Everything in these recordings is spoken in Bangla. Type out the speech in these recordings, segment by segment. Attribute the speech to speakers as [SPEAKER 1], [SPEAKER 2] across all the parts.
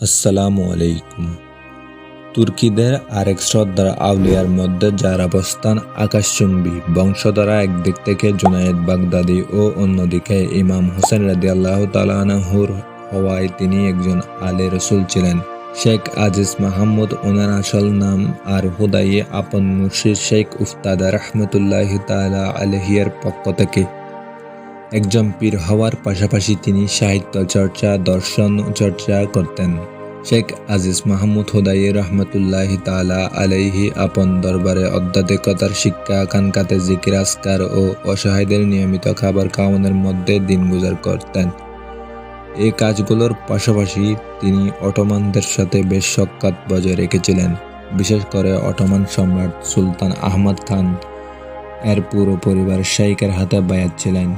[SPEAKER 1] আসসালামু আলাইকুম। তুর্কিদের আরেক শ্রদ্ধার আউলিয়ার মধ্যে যার অবস্থান আকাশচুম্বী, বংশধরা একদিক থেকে জুনায়েদ বাগদাদি ও অন্যদিকে ইমাম হোসেন রাদি আল্লাহ তালাহুর হওয়ায় তিনি একজন আলে রসুল ছিলেন। শেখ আজিজ মাহমুদ ওনার আসল নাম আর হুদাইয়ে আপন মুর্শিদ শেখ উফতাদা রহমতুল্লাহ তালা আলহিয়ার পক্ষ থেকে। একজন পীর হওয়ার পাশাপাশি তিনি সাহিত্য চর্চা, দর্শন চর্চা করতেন। শেখ আজিজ মাহমুদ হুদাই রহমতুল্লাহ তালা আলাইহি আপন দরবারে অধ্যাত্মিকতার শিক্ষা কানকাতে জিকির আসকার ও অসহায়দের নিয়মিত খাবার খাওয়ানোর মধ্যে দিন গুজার করতেন। এই কাজগুলোর পাশাপাশি তিনি অটোমানদের সাথে বেশ সক্কাত বজায় রেখেছিলেন, বিশেষ করে অটোমান সম্রাট সুলতান আহমদ খান। এর পুরো পরিবার শাইকের হাতে বায়াত ছিলেন।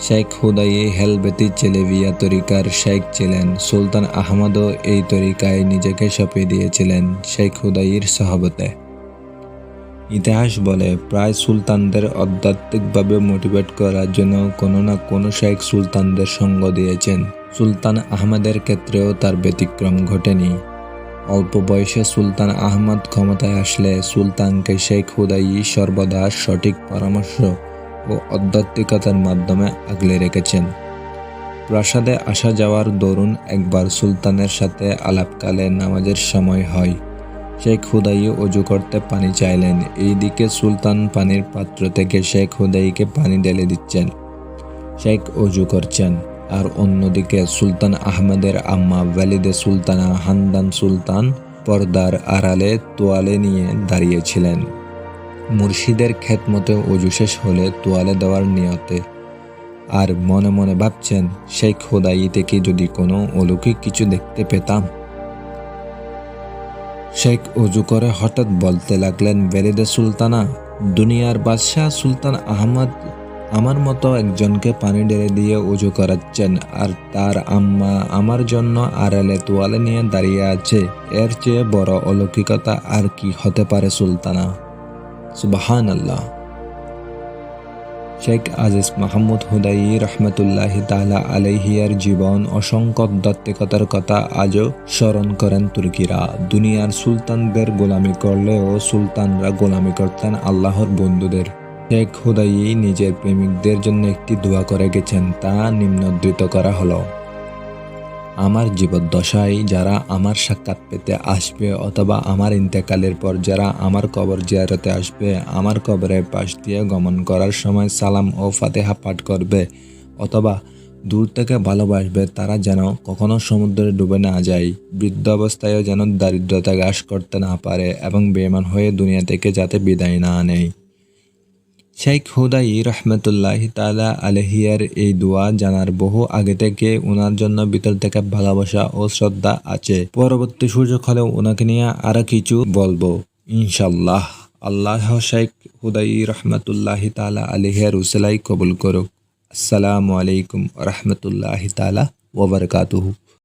[SPEAKER 1] শেখ হুদাই হেলবেতি চেলেভিয়া তরিকার শেখ ছিলেন। সুলতান আহমদও এই তরিকায় নিজেকে সঁপে দিয়েছিলেন শেখ হুদাইয়ের সহবতে। ইতিহাস বলে, প্রায় সুলতানদের আধ্যাত্মিকভাবে মোটিভেট করার জন্য কোনো না কোনো শেখ সুলতানদের সঙ্গ দিয়েছেন। সুলতান আহমদের ক্ষেত্রেও তার ব্যতিক্রম ঘটেনি। অল্প বয়সে সুলতান আহমদ ক্ষমতায় আসলে সুলতানকে শেখ হুদাই সর্বদা সঠিক পরামর্শ ও আধ্যাত্মিকতার মাধ্যমে আগলে রেখেছেন। প্রাসাদে আসা যাওয়ার দরুন একবার সুলতানের সাথে আলাপকালে নামাজের সময় হয়। শেখ হুদাই অজু করতে পানি চাইলেন। এইদিকে সুলতান পানির পাত্র থেকে শেখ হুদাইকে পানি ঢেলে দিচ্ছেন। শেখ অজু করছেন। আর অন্যদিকে সুলতান আহমেদের আম্মা ভ্যালিদে সুলতানা হান্দান সুলতান পর্দার আড়ালে তোয়ালে নিয়ে দাঁড়িয়েছিলেন। মুর্শিদের ক্ষেত মতো অজু শেষ হলে তোয়ালে দেওয়ার নিয়তে। আর মনে মনে ভাবছেন শেখ খোদাই থেকে যদি কোনো অলৌকিক কিছু দেখতে পেতাম। শেখ অজু করে হঠাৎ বলতে লাগলেন বেরেদে সুলতানা, দুনিয়ার বাদশাহ সুলতান আহমদ আমার মতো একজনকে পানি ঢেলে দিয়ে উজু করাচ্ছেন, আর তার আম্মা আমার জন্য আড়ালে তোয়ালে নিয়ে দাঁড়িয়ে আছে। এর চেয়ে বড় অলৌকিকতা আর কি হতে পারে সুলতানা? সুবাহান আল্লাহ শেখ আজিজ মাহমুদ হুদাই রহমতুল্লাহ তালা আলহিয়ার জীবন অসংখ্য দত্তিকতার কথা আজও স্মরণ করেন তুর্কিরা। দুনিয়ার সুলতানদের গোলামি করলেও সুলতানরা গোলামি করতেন আল্লাহর বন্ধুদের। শেখ হুদাই নিজের প্রেমিকদের জন্য একটি দোয়া করে গেছেন, তা নিম্নোদ্ধৃত করা হলো। আমার জীবদ্দশায় যারা আমার সাক্ষাৎ পেতে আসবে অথবা আমার ইন্তেকালের পর যারা আমার কবর জিয়ারতে আসবে, আমার কবরের পাশ দিয়ে গমন করার সময় সালাম ও ফাতেহা পাঠ করবে অথবা দূর থেকে ভালোবাসবে, তারা যেন কখনো সমুদ্রে ডুবে না যায়। বৃদ্ধ অবস্থায়ও যেন দারিদ্রতা গ্রাস করতে না পারে এবং বেমান হয়ে দুনিয়া থেকে যাতে বিদায় না নেয়। শেখ হুদাই রহমতুল্লাহ তালা আলহিয়ার এই দোয়া জানার বহু আগে থেকে ওনার জন্য ভিতর থেকে ভালোবাসা ও শ্রদ্ধা আছে। পরবর্তী সুযোগ হলে ওনাকে নিয়ে আরও কিছু বলব ইনশাল্লাহ আল্লাহ শেখ হুদাই রহমতুল্লাহ তালা আলহিয়ার উসলাই কবুল করুক। আসসালামু আলাইকুম রহমতুল্লাহ তালা ওবরকাতুহু